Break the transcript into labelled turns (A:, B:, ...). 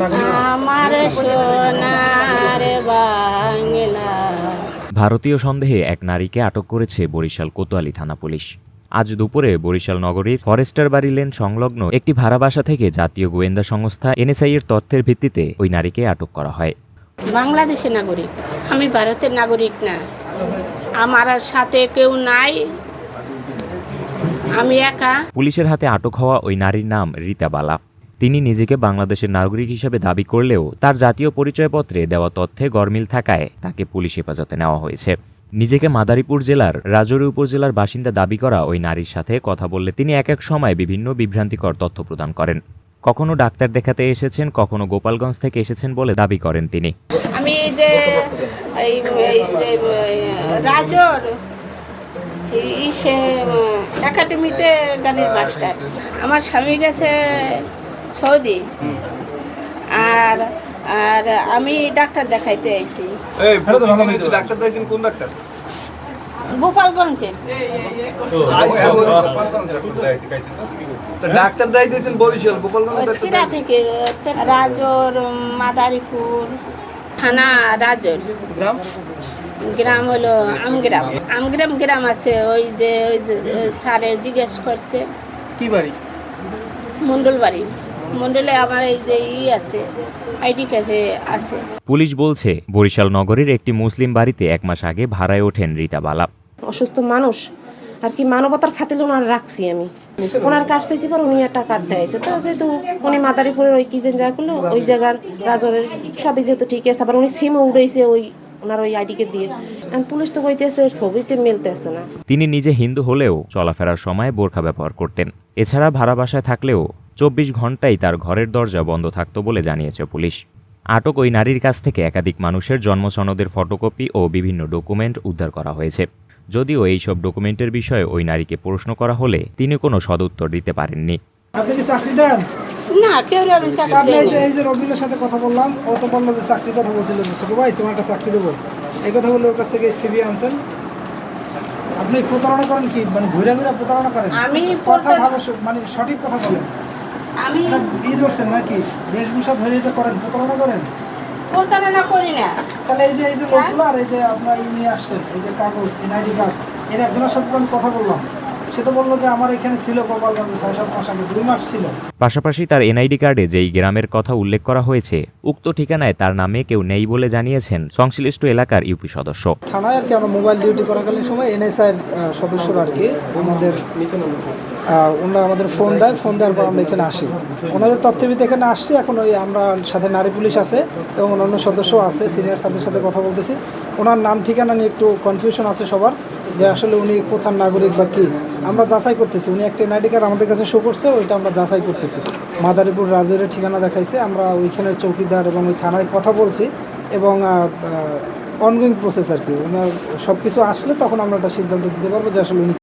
A: আমার সোনার বাংলা।
B: ভারতীয় সন্দেহে এক নারীকে আটক করেছে বরিশাল কোতোয়ালি থানা পুলিশ। আজ দুপুরে বরিশাল নগরীর ফরেস্টার বাড়ি লেন সংলগ্ন একটি ভাড়া বাসা থেকে জাতীয় গোয়েন্দা সংস্থা এনএসআই এর তথ্যের ভিত্তিতে ওই নারীকে আটক করা হয়।
A: বাংলাদেশের নাগরিক আমি ভারতের নাগরিক না। আমার সাথে কেউ নাই। আমি একা।
B: পুলিশের হাতে আটক হওয়া ওই নারীর নাম রীতা বালা। তিনি নিজেকে বাংলাদেশের নাগরিক হিসেবে দাবি করলেও তার জাতীয় পরিচয়পত্রে দেওয়া তথ্যে গরমিল থাকায় তাকে পুলিশ হেফাজতে নেওয়া হয়েছে। নিজেকে মাদারীপুর জেলার রাজৌরি উপজেলার বাসিন্দা দাবি করা ওই নারীর সাথে কথা বললে তিনি এক এক সময় বিভিন্ন বিভ্রান্তিকর তথ্য প্রদান করেন। কখনো ডাক্তার দেখাতে এসেছেন, কখনো গোপালগঞ্জ থেকে এসেছেন বলে দাবি করেন তিনি।
A: আমি যে রাজর একাডেমিতে গানের মাস্টার। আমার স্বামী গেছে সৌদি আর আর আমি ডাক্তার দেখাইতে আইছি।
C: এই ডাক্তার দেখাইছেন কোন ডাক্তার?
A: গোপালগঞ্জে।
C: তো। ডাক্তার দেখাই দিয়েছেন বরিশাল গোপালগঞ্জ ডাক্তার দেখাই-
A: ট্রাফিকের রাজর মাদারীপুর থানা রাজর।
C: গ্রাম?
A: গ্রাম হলো আমগ্রাম। আমগ্রাম গ্রাম আছে ওই যে ওই যে স্যারে জিজ্ঞেস করছে।
D: কি বাড়ি?
A: মন্ডল বাড়ি মন্ডলে আমার এই যে ই আছে আইডি কাছে আছে।
B: পুলিশ বলছে বরিশাল নগরীর একটি মুসলিম বাড়িতে এক মাস আগে ভাড়ায় ওঠেন রীতা বালা।
E: অসুস্থ মানুষ আর কি মানবতার খাতিলে ওনার রাখছি আমি। ওনার কাছ চাইছি পর উনি একটা কার্ড দেয়ছে। তো যেহেতু উনি মাদারীপুরের ওই কি যেন জায়গাগুলো ওই জায়গার রাজরের সবই যেহেতু ঠিক আছে আবার উনি সিমও উড়াইছে ওই ওনার ওই আইডি কার্ড দিয়ে। আর পুলিশ তো কইতেছে ছবিতে মিলতেছে না।
B: তিনি নিজে হিন্দু হলেও চলাফেরার সময় বোরখা ব্যবহার করতেন। এছাড়া ভাড়া বাসায় থাকলেও চব্বিশ ঘন্টাই তার ঘরের দরজা বন্ধ থাকতো বলে জানিয়েছে পুলিশ। আটক ওই নারীর কাছ থেকে একাধিক মানুষের জন্মসনদের ফটোকপি ও বিভিন্ন ডকুমেন্ট উদ্ধার করা হয়েছে। যদিও এইসব ডকুমেন্টের বিষয়ে ওই নারীকে প্রশ্ন করা হলে তিনি কোনো সদুত্তর দিতে পারেননি।
D: আপনি কি চাকরি দেন?
A: না কেউ আমি চাকরি
D: আপনি এই যে
A: দেয়নি।
D: এই যে রবিনের সাথে কথা বললাম ও তো বলল যে চাকরির কথা বলছিল যে ছোট ভাই তোমার একটা চাকরি দেবো। এই কথা বলে ওর কাছ থেকে সিবি আনছেন। আপনি প্রতারণা করেন কি? মানে ঘুরে ঘুরে প্রতারণা করেন?
A: আমি
D: কথা ভালো মানে সঠিক কথা বলেন।
A: আমি
D: বিয়ে ধরছেন নাকি? বেশভূষা ধরে এটা করেন প্রতারণা করেন?
A: প্রতারণা করি না।
D: তাহলে এই যে এই যে লোকগুলো আর এই যে আপনার ই আসছেন এই যে কাগজ এনআইডি কার্ড এর একজনের সাথে আমি কথা বললাম। সে তো বলল যে আমার এখানে ছিল গোপালগঞ্জে ছয় সাত মাস আগে দুই মাস ছিল।
B: পাশাপাশি তার এনআইডি কার্ডে যেই গ্রামের কথা উল্লেখ করা হয়েছে উক্ত ঠিকানায় তার নামে কেউ নেই বলে জানিয়েছেন সংশ্লিষ্ট এলাকার ইউপি সদস্য।
D: থানায় আর কি আমরা মোবাইল ডিউটি করাকালীন সময় এনএসআই সদস্যরা আর কি আমাদের ওনারা আমাদের ফোন দেয় ফোন দেওয়ার পর আমরা এখানে আসি। ওনাদের তথ্যভিত্তি এখানে আসছি এখন ওই আমরা সাথে নারী পুলিশ আছে এবং অন্যান্য সদস্য আছে সিনিয়র স্যারদের সাথে কথা বলতেছি। ওনার নাম ঠিকানা নিয়ে একটু কনফিউশন আছে সবার, যে আসলে উনি কোথার নাগরিক বা কী। আমরা যাচাই করতেছি, উনি একটা এনআইডি কার্ড আমাদের কাছে শো করছে, ওইটা আমরা যাচাই করতেছি। মাদারীপুর রাজের ঠিকানা দেখাইছে, আমরা ওইখানে চৌকিদার এবং ওই থানায় কথা বলছি এবং অনগোয়িং প্রসেস আর কি। ওনার সব কিছু আসলে তখন আমরা একটা সিদ্ধান্ত দিতে পারব যে আসলে উনি